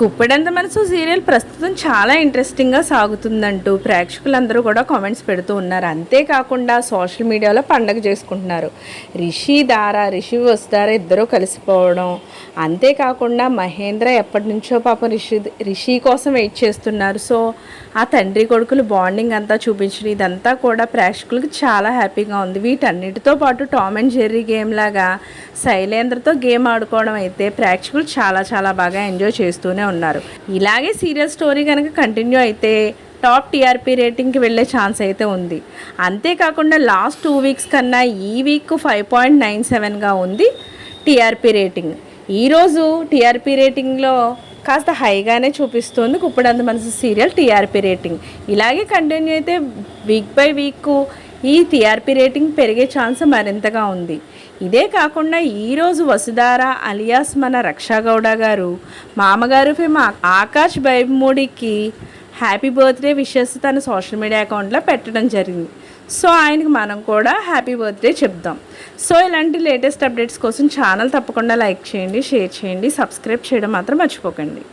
గుప్పెడంత మనసు సీరియల్ ప్రస్తుతం చాలా ఇంట్రెస్టింగ్గా సాగుతుందంటూ ప్రేక్షకులందరూ కూడా కామెంట్స్ పెడుతూ ఉన్నారు. అంతేకాకుండా సోషల్ మీడియాలో పండగ చేసుకుంటున్నారు. రిషి దారా రిషి వస్తారా ఇద్దరూ కలిసిపోవడం. అంతేకాకుండా మహేంద్ర ఎప్పటి నుంచో పాపం రిషి రిషి కోసం వెయిట్ చేస్తున్నారు. సో ఆ తండ్రి కొడుకులు బాండింగ్ అంతా చూపించడం ఇదంతా కూడా ప్రేక్షకులకు చాలా హ్యాపీగా ఉంది. వీటన్నిటితో పాటు టామ్ అండ్ జెర్రీ గేమ్ లాగా శైలేంద్రతో గేమ్ ఆడుకోవడం అయితే ప్రేక్షకులు చాలా చాలా బాగా ఎంజాయ్ చేస్తూనే ఉన్నారు. ఇలాగే సీరియల్ స్టోరీ కనుక కంటిన్యూ అయితే టాప్ టీఆర్పీ రేటింగ్కి వెళ్ళే ఛాన్స్ అయితే ఉంది. అంతేకాకుండా లాస్ట్ టూ వీక్స్ కన్నా ఈ వీక్ ఫైవ్ పాయింట్ నైన్ సెవెన్గా ఉంది టీఆర్పీ రేటింగ్. ఈరోజు టీఆర్పీ రేటింగ్లో కాస్త హైగానే చూపిస్తుంది Guppedantha Manasu serial TRP rating. ఇలాగే కంటిన్యూ అయితే వీక్ బై వీక్ ఈ టీఆర్పీ రేటింగ్ పెరిగే ఛాన్స్ మరింతగా ఉంది. ఇదే కాకుండా ఈరోజు వసుధార అలియాస్ మన రక్షాగౌడ గారు మామగారు ఫేమ ఆకాష్ బైబమూడికి హ్యాపీ బర్త్డే విషెస్ తన సోషల్ మీడియా అకౌంట్లో పెట్టడం జరిగింది. సో ఆయనకి మనం కూడా హ్యాపీ బర్త్డే చెప్దాం. సో ఇలాంటి లేటెస్ట్ అప్డేట్స్ కోసం ఛానల్ తప్పకుండా లైక్ చేయండి షేర్ చేయండి సబ్స్క్రైబ్ చేయడం మాత్రం మర్చిపోకండి.